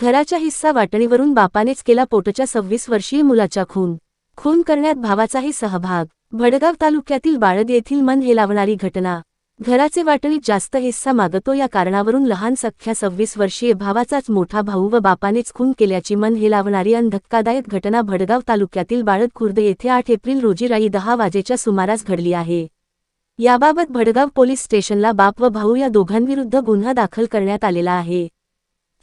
घराच्या हिस्सा वाटणीवरून बापानेच केला पोटच्या सव्वीस वर्षीय मुलाचा खून. खून करण्यात भावाचाही सहभाग. भडगाव तालुक्यातील बाळद येथील मन हेलावणारी घटना. घराचे वाटणीत जास्त हिस्सा मागतो या कारणावरून लहान सख्या सव्वीस वर्षीय भावाचाच मोठा भाऊ व बापानेच खून केल्याची मन हेलावणारी अन धक्कादायक घटना भडगाव तालुक्यातील बाळद खुर्द येथे आठ एप्रिल रोजी राई दहा वाजेच्या सुमारास घडली आहे. याबाबत भडगाव पोलीस स्टेशनला बाप व भाऊ या दोघांविरुद्ध गुन्हा दाखल करण्यात आलेला आहे.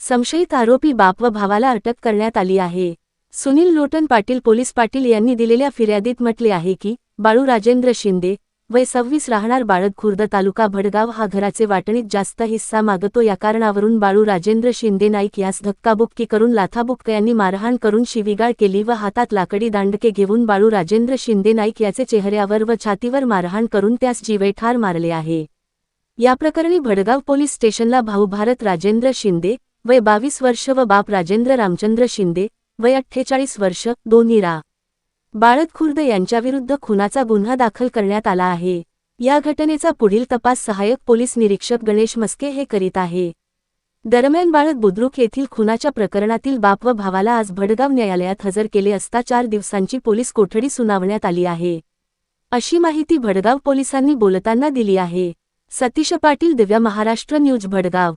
संशयित आरोपी बाप व भावाला अटक करण्यात आली आहे. सुनील लोटन पाटील पोलीस पाटील यांनी दिलेल्या फिर्यादीत म्हटले आहे की बाळू राजेंद्र शिंदे वय सव्वीस राहणार बाळद खुर्द तालुका भडगाव हा घराचे वाटणीत जास्त हिस्सा मागतो. या कारणावरून बाळू राजेंद्र शिंदे नाईक यास धक्काबुक्की करून लाथाबुक्क यांनी मारहाण करून शिवीगाळ केली व हातात लाकडी दांडके घेऊन बाळू राजेंद्र शिंदे नाईक याचे चेहऱ्यावर व छातीवर मारहाण करून त्यास जीवेठार मारले आहे. या प्रकरणी भडगाव पोलीस स्टेशनला भाऊ भारत राजेंद्र शिंदे वय बावीस वर्ष व बाप राजेंद्र रामचंद्र शिंदे वय अठ्ठेचाळीस वर्ष दोन्ही रा. बाळत खुर्द यांच्याविरुद्ध खुनाचा गुन्हा दाखल करण्यात आला आहे. या घटनेचा पुढील तपास सहाय्यक पोलीस निरीक्षक गणेश मस्के हे करीत आहे. दरम्यान बाळत बुद्रुक येथील खुनाच्या प्रकरणातील बाप व भावाला आज भडगाव न्यायालयात हजर केले असता चार दिवसांची पोलीस कोठडी सुनावण्यात आली आहे. अशी माहिती भडगाव पोलिसांनी बोलताना दिली आहे. सतीश पाटील दिव्या महाराष्ट्र न्यूज भडगाव.